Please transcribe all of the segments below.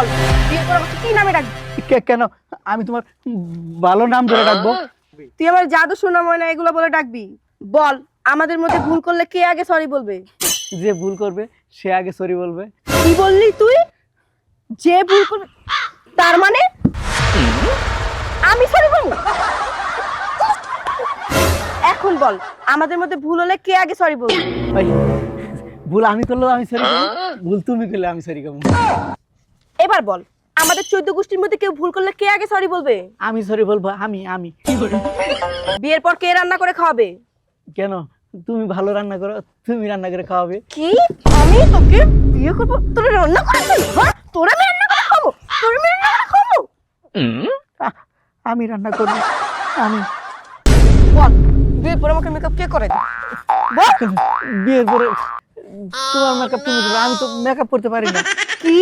বল। আমাকে কি নামে ডাকবি? কে- কেন? আমি তোমার ভালো নাম ধরে রাখব তুই আমার জাদু শোনা ময়না এগুলো বলে ডাকবি। বল আমাদের মধ্যে ভুল করলে কে আগে সরি বলবে? যে ভুল করবে সে আগে সরি বলবে। কি বললি তুই? যে ভুল করবে তার মানে? আমি সরি বলব? এখন বল আমাদের মধ্যে ভুল হলে কে আগে সরি বলবে? ভাই ভুল আমি করলেও আমি সরি ভুল তুমি করলে আমি সরি করব। এবার বল আমাদের চোদ্দ গোষ্ঠীর মধ্যে কেউ ভুল করলে কে আগে সরি বলবে? আমি সরি বলব আমি আমি। বিয়ের পর কে রান্না করে খাওয়াবে? কেন? তুমি ভালো রান্না করো তুমি রান্না করে খাওয়াবে। কি? আমি তোকে বিয়ে করব? তোরা রান্না করে হ্যাঁ? আমি রান্না করে খাব? তোরা আমি রান্না করে খাব? আমি রান্না করব আমি। বল বিয়ের পর আমাকে মেকআপ কে করে? বল। বিয়ের পরে তোমার মেকআপ তুমি আমি তো মেকআপ করতে পারি না। কি?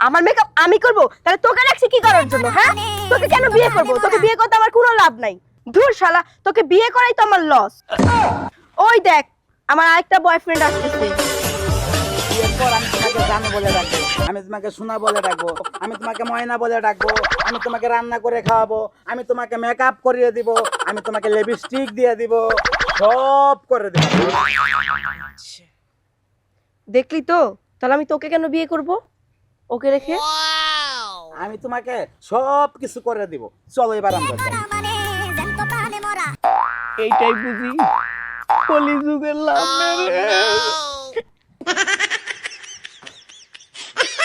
আমার মেকআপ আমি করব? তাহলে তোকে রাখছি কি করার জন্য হ্যাঁ? তোকে কেন বিয়ে করব? তোকে বিয়ে করতে আমার কোনো লাভ নাই। ধুর শালা তোকে বিয়ে করাই তো আমার লস ওই দেখ আমার আরেকটা বয়ফ্রেন্ড আসতেছে। এরপর আমি তোমাকে জানো বলে আমি তোমাকে সোনা বলে রাখব আমি তোমাকে ময়না বলে রাখব আমি তোমাকে রান্না করে খাওয়াবো আমি তোমাকে মেকআপ করিয়ে দিব আমি তোমাকে লিপস্টিক দিয়ে দিব সব করে দিব। দেখলি তো? তাহলে আমি তোকে কেন বিয়ে করব? ওকে রেখে? আমি তোমাকে সব কিছু করে দিব। চলো এবার আমরা। এইটাই বুঝি কলিযুগের লাভ মেরে